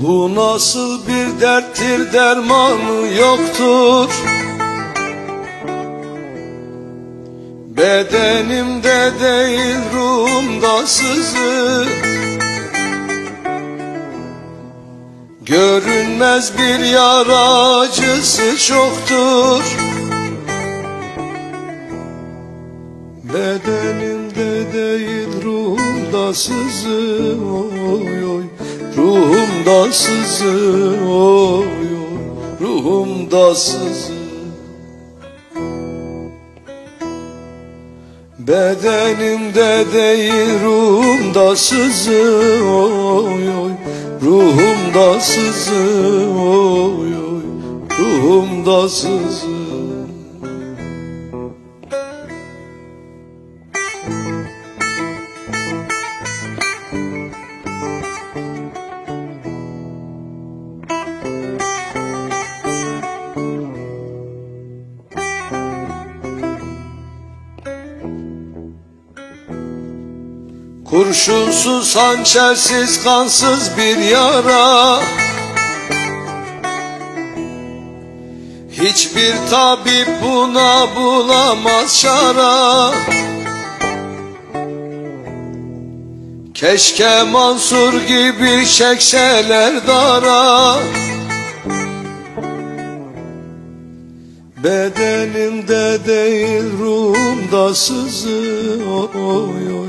Bu nasıl bir derttir dermanı yoktur? Bedenimde değil ruhumda sızı Görünmez bir yara acısı çoktur. Bedenimde değil ruhumda sızı oy oy. Ruhumda sızı oy oy. Ruhumda sızı Bedenimde değil ruhumda sızı oy. Oy Ruhumda sızı oy oy Ruhumda sızı Kurşunsuz, hançersiz, kansız bir yara. Hiçbir tabip buna bulamaz şara. Keşke Mansur gibi çekseler dara. Bedenimde değil ruhumda sızı. Oy oy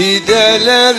Dideler